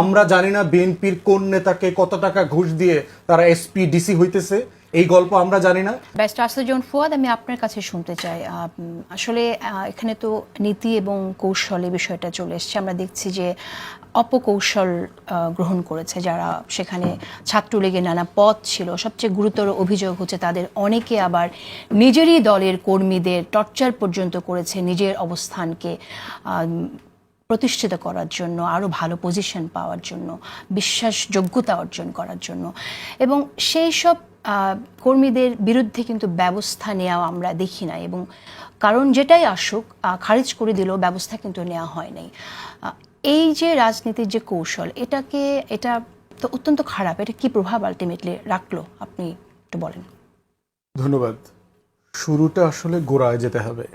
আমরা জানি না বিএনপির কোন নেতাকে কত টাকা ঘুষ দিয়ে তারা এসপি, ডিসি হইতেছে। এই গল্প আমরা জানি না। ব্যারিস্টার আসলজন ফুয়াদ, আমি আপনার কাছে শুনতে চাই। আসলে এখানে তো নীতি এবং কৌশলে বিষয়টা চলে এসছে। আমরা দেখছি যে অপকৌশল গ্রহণ করেছে যারা সেখানে ছাত্রলীগের নানা পদ ছিল। সবচেয়ে গুরুতর অভিযোগ হচ্ছে তাদের অনেকে আবার নিজেরই দলের কর্মীদের টর্চার পর্যন্ত করেছে নিজের অবস্থানকে। প্রতিষ্ঠিত করার জন্য আরও ভালো পজিশন পাওয়ার জন্য, বিশ্বাসযোগ্যতা অর্জন করার জন্য। এবং সেই সব কর্মীদের বিরুদ্ধে কিন্তু ব্যবস্থা নেওয়া আমরা দেখি না এবং কারণ যেটাই আসুক খারিজ করে দিলেও ব্যবস্থা কিন্তু নেওয়া হয় নাই। এই যে রাজনীতির যে কৌশল, এটাকে, এটা তো অত্যন্ত খারাপ। এটা কি প্রভাব আলটিমেটলি রাখল? আপনি একটু বলেন। ধন্যবাদ। শুরুটা আসলে গোড়ায় যেতে হবে।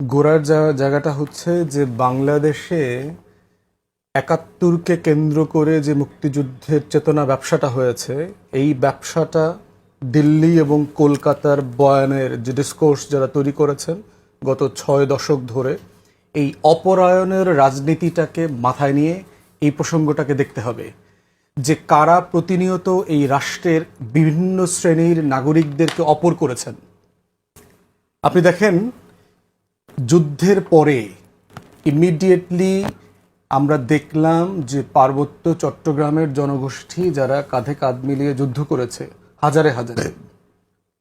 গোড়ার জায়গাটা হচ্ছে যে বাংলাদেশে একাত্তরকে কেন্দ্র করে যে মুক্তিযুদ্ধের চেতনা ব্যবসাটা হয়েছে, এই ব্যবসাটা দিল্লি এবং কলকাতার বয়ানের যে ডিসকোর্স যারা তৈরি করেছেন গত ছয় দশক ধরে, এই অপরায়ণের রাজনীতিটাকে মাথায় নিয়ে এই প্রসঙ্গটাকে দেখতে হবে যে কারা প্রতিনিয়ত এই রাষ্ট্রের বিভিন্ন শ্রেণির নাগরিকদেরকে অপর করেছেন। আপনি দেখেন যুদ্ধের পরে ইমিডিয়েটলি আমরা দেখলাম যে পার্বত্য চট্টগ্রামের জনগোষ্ঠী যারা কাঁধে কাঁধ মিলিয়ে যুদ্ধ করেছে, হাজারে হাজারে।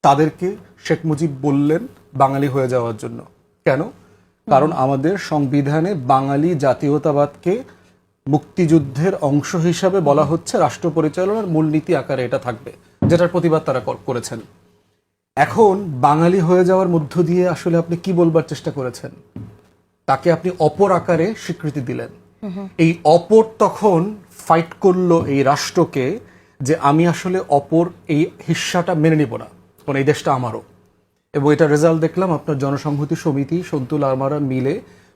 তাদেরকে শেখ মুজিব বললেন বাঙালি হয়ে যাওয়ার জন্য। কেন? কারণ আমাদের সংবিধানে বাঙালি জাতীয়তাবাদকে মুক্তিযুদ্ধের অংশ হিসাবে বলা হচ্ছে রাষ্ট্র পরিচালনার মূলনীতি আকারে এটা থাকবে, যেটার প্রতিবাদ তারা করেছেন। এখন বাঙালি হয়ে যাওয়ার মধ্য দিয়ে আসলে আপনি কি বলবার চেষ্টা করেছেন? তাকে আপনি অপর আকারে স্বীকৃতি দিলেন। এই অপর তখন ফাইট করল এই রাষ্ট্রকে যে আমি আসলে অপর এই হিস্সাটা মেনে নিব না, কারণ এই দেশটা আমারও। এবং এটা রেজাল্ট দেখলাম আপনার জনসংহতি সমিতি, সন্তুল আরমারা মিলে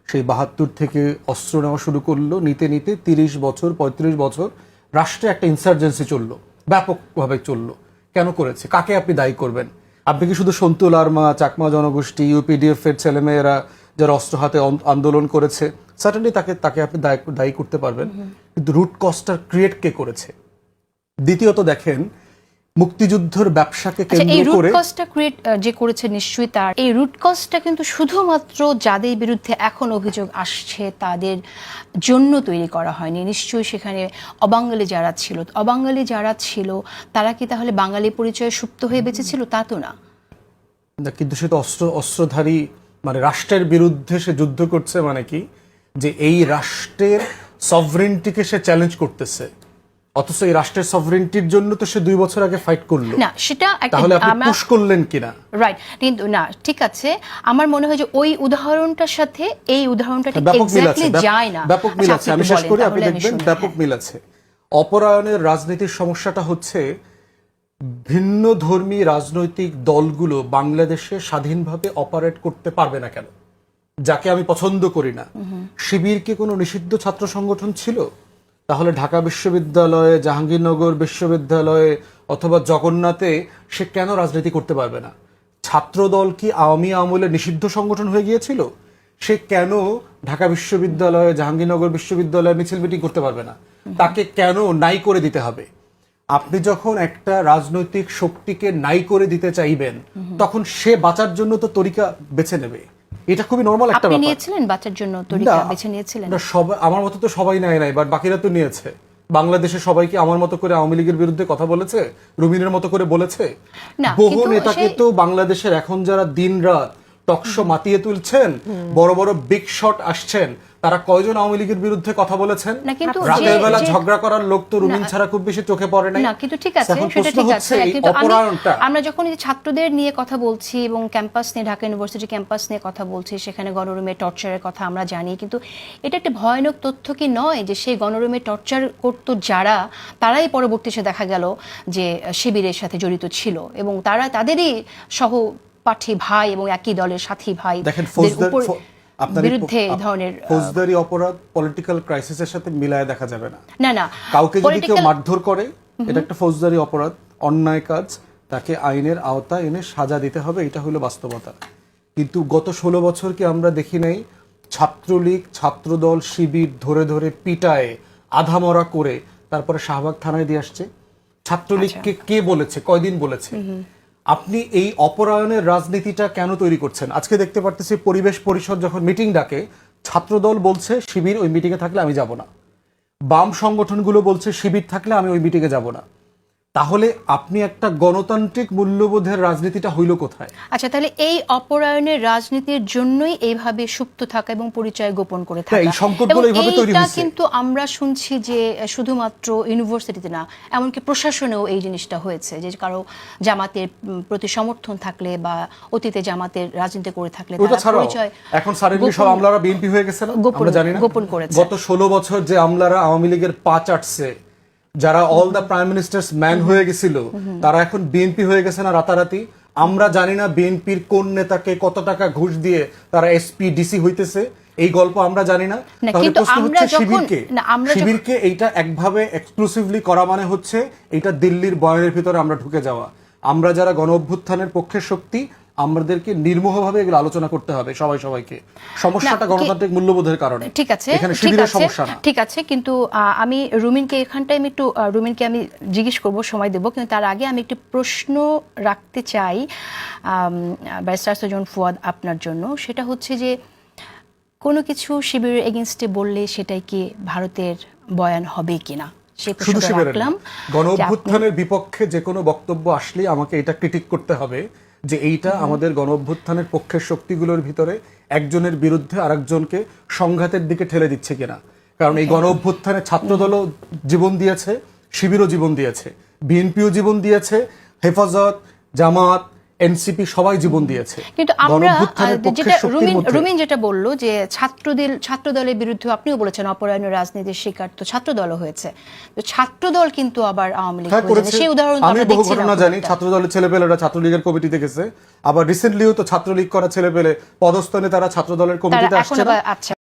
সেই বাহাত্তর থেকে অস্ত্র নেওয়া শুরু করল। নিতে নিতে তিরিশ বছর, পঁয়ত্রিশ বছর রাষ্ট্রে একটা ইনসার্জেন্সি চলল, ব্যাপকভাবে চলল। কেন করেছে? কাকে আপনি দায়ী করবেন? আপনি কি শুধু সন্তু আরমা চাকমা জনগোষ্ঠী ইউপিডিএফ এর ছেলেমেয়েরা যারা অস্ত্র হাতে আন্দোলন করেছে সার্টেনলি তাকে তাকে আপনি দায়ী করতে পারবেন। কিন্তু রুট কস্টার ক্রিয়েট কে করেছে? দ্বিতীয়ত দেখেন মুক্তিযুদ্ধের ব্যবসাকে আচ্ছা এই কেন্দ্র রুট করে কজটা ক্রিয়েট যে করেছে নিশ্চয়ই তার এই রুট কজটা কিন্তু শুধুমাত্র যাদের বিরুদ্ধে এখন অভিযোগ আসছে তাদের জন্য তৈরি করা হয়নি। নিশ্চয়ই সেখানে অবাঙালি যারা ছিল অবাঙালি যারা ছিল তারা কি তাহলে বাঙালি পরিচয়ে সুপ্ত হয়ে বেঁচেছিল? তা তো না। না, কিন্তু সে তো অস্ত্র অস্ত্রধারী মানে রাষ্ট্রের বিরুদ্ধে সে যুদ্ধ করছে মানে কি? যে এই রাষ্ট্রের সভরেন্টিকে সে চ্যালেঞ্জ করতেছে। অথচ এই রাষ্ট্রের সভরেন্টির জন্য তো সে দুই বছর আগে ফাইট করল। না সেটা তাহলে আপনি পুশ করলেন কিনা? রাইট কিন্তু না ঠিক আছে। আমার মনে হয় যে ওই উদাহরণটার সাথে এই উদাহরণটা ঠিক ব্যাপক মিল আছে এক্স্যাক্টলি যায় না। ব্যাপক মিল আচ্ছা, আছে। আমি শেষ করি আপনি দেখবেন ব্যাপক হ্যাঁ। মিল আছে। অপরায়ণের রাজনীতির সমস্যাটা হচ্ছে ভিন্ন ধর্মী রাজনৈতিক দলগুলো বাংলাদেশে স্বাধীনভাবে অপারেট করতে পারবে না কেন? যাকে আমি পছন্দ করি না। শিবির কি কোনো নিষিদ্ধ ছাত্র সংগঠন ছিল? তাহলে ঢাকা বিশ্ববিদ্যালয়ে জাহাঙ্গীরনগর বিশ্ববিদ্যালয়ে অথবা জগন্নাথে সে কেন রাজনীতি করতে পারবে না? ছাত্রদল কি আওয়ামী আমলে নিষিদ্ধ সংগঠন হয়ে গিয়েছিল? সে কেন ঢাকা বিশ্ববিদ্যালয়ে জাহাঙ্গীরনগর বিশ্ববিদ্যালয়ে মিছিল মিটিং করতে পারবে না? তাকে কেন নাই করে দিতে হবে? আপনি যখন একটা রাজনৈতিক শক্তিকে নাই করে দিতে চাইবেন তখন সে বাঁচার জন্য তো তরিকা বেছে নেবে। এটা খুবই নরমাল একটা ব্যাপার। আপনি নিয়েছিলেন বাচ্চার জন্য তরিকা বেছে নিয়েছিলেন? না, সবাই আমার মতো তো সবাই নেয় নাই বাট বাকিরা তো নিয়েছে। বাংলাদেশে সবাইকে আমার মতো করে আওয়ামী লীগের বিরুদ্ধে কথা বলেছে? রুমিনের মতো করে বলেছে? না, বহু নেতাকে তো বাংলাদেশের এখন যারা দিন রাত টকশো মাতিয়ে তুলছেন বড় বড় বিগ শট আসছেন তারা কয়জন আওয়ামী লীগের বিরুদ্ধে কথা বলেছেন? রাতের বেলা ঝগড়া করার লোক তো রুমিন ছাড়া খুব বেশি চোখে পড়ে না কিন্তু ঠিক আছে সেটা ঠিক আছে কিন্তু আমরা যখন ছাত্রদের নিয়ে কথা বলছি এবং ক্যাম্পাস নিয়ে ঢাকা ইউনিভার্সিটি ক্যাম্পাস নিয়ে কথা বলছি সেখানে গণরুমে টর্চারের কথা আমরা জানি কিন্তু এটা একটা ভয়ানক তথ্য কি নয় যে সেই গণরুমে টর্চার করতো যারা তারাই পরবর্তী এসে দেখা গেল যে শিবিরের সাথে জড়িত ছিল এবং তারা তাদেরই সহ সহপাঠী ভাই এবং একই দলের সাথী ভাই দেখেন বিরুদ্ধে এই ধরনের ফৌজদারি অপরাধ পলিটিক্যাল ক্রাইসিসের সাথে মিলায় দেখা যাবে না। না না। কাউকে যদি কেউ মারধর করে এটা একটা ফৌজদারি অপরাধ অন্যায় কাজ তাকে আইনের আওতায় এনে সাজা দিতে হবে এটা হলো বাস্তবতা। কিন্তু গত ষোলো বছর কি আমরা দেখি নাই ছাত্রলীগ ছাত্রদল শিবির ধরে ধরে পিটায় আধামরা করে তারপরে শাহবাগ থানায় দিয়ে আসছে? ছাত্রলীগকে আচ্ছা। কে বলেছে? কয়দিন বলেছে? আপনি এই অপরায়ণের রাজনীতিটা কেন তৈরি করছেন? আজকে দেখতে পারতেছি পরিবেশ পরিষদ যখন মিটিং ডাকে, ছাত্রদল বলছে, শিবির ওই মিটিংয়ে থাকলে আমি যাব না। বাম সংগঠনগুলো বলছে, শিবির থাকলে আমি ওই মিটিংয়ে যাব না। তাহলে আপনি একটা গণতান্ত্রিক মূল্যবোধের রাজনীতিটা হইল কোথায় আচ্ছা তাহলে এই অপরায়ণের রাজনীতির জন্যই এইভাবে সুপ্ত থাকা এবং পরিচয় গোপন করে থাকা হ্যাঁ, এই সংকটগুলো এইভাবে তৈরি হয়েছে। কিন্তু আমরা শুনছি যে শুধুমাত্র ইউনিভার্সিটিতে না এমনকি প্রশাসনেও এই জিনিসটা হয়েছে যে কারও জামাতের প্রতি সমর্থন থাকলে বা অতীতে জামাতের রাজনীতি করে থাকলে পরিচয় এখন সারেন্দ্র সব আমলারা বিএনপি হয়ে গেছে না আমরা জানি না গোপন করেছে। গত ষোলো বছর যে আমলারা আওয়ামী লীগের পা চাটছে যারা all the prime ministers man হয়ে গেছিল তারা এখন বিএনপি হয়ে গেছে না রাতারাতি? আমরা জানি না বিএনপির কোন নেতাকে কত টাকা ঘুষ দিয়ে তারা এসপি ডিসি হইতেছে। এই গল্প আমরা জানি না। তাহলে প্রশ্ন হচ্ছে শিবিরকে? শিবিরকে এইটা একভাবে এক্সক্লুসিভলি করা মানে হচ্ছে এটা দিল্লির বয়ানের ভিতরে আমরা ঢুকে যাওয়া। আমরা যারা গণ অভ্যুত্থানের পক্ষের শক্তি আমাদেরকে নির্মোহভাবে এগুলো আলোচনা করতে হবে সবাই সবাইকে। সমস্যাটা গণতান্ত্রিক মূল্যবোধের কারণে। ঠিক আছে এখানে শিবিরের সমস্যা না। ঠিক আছে কিন্তু আমি রুমিনকে এখানটায় আমি একটু রুমিনকে আমি জিজ্ঞেস করব সময় দেব কিন্তু তার আগে আমি একটি প্রশ্ন রাখতে চাই ব্যারিস্টার সজন ফুয়াদ আপনার জন্য। সেটা হচ্ছে যে কোনো কিছু শিবিরের এগেনস্টে বললে সেটাই কি ভারতের বয়ান হবে কিনা? শুধু শিবিরের গণ অভ্যুত্থানের বিপক্ষে যে কোনো বক্তব্য আসলে আমাকে এটা ক্রিটিক করতে হবে। যে এইটা আমাদের গণ অভ্যুত্থানের পক্ষের শক্তিগুলোর ভিতরে একজনের বিরুদ্ধে আরেকজনকে সংঘাতের দিকে ঠেলে দিচ্ছে কিনা। কারণ এই গণ অভ্যুত্থানে ছাত্রদলও জীবন দিয়েছে শিবিরও জীবন দিয়েছে বিএনপিও জীবন দিয়েছে হেফাজত জামাত এনসিপি সবাই জীবন দিয়েছে। কিন্তু আমরা যেটা রুমিন রুমিন যেটা বলল যে ছাত্রদল ছাত্রদলের বিরুদ্ধে আপনিও বলেছেন অপরায়ণের রাজনীতির শিকার তো ছাত্রদলও হয়েছে। তো ছাত্রদল কিন্তু আবার আওয়ামী লীগ হ্যাঁ করেছে। সেই উদাহরণ আমি বহু ঘটনা জানি একটা। ছাত্র দলের ছেলেপেলেরা ছাত্রলীগের কমিটিতে গেছে আবার রিসেন্টলিও তো ছাত্রলীগ করা ছেলেপেলে পদস্থ তারা ছাত্র দলের তারা কমিটিতে আসছে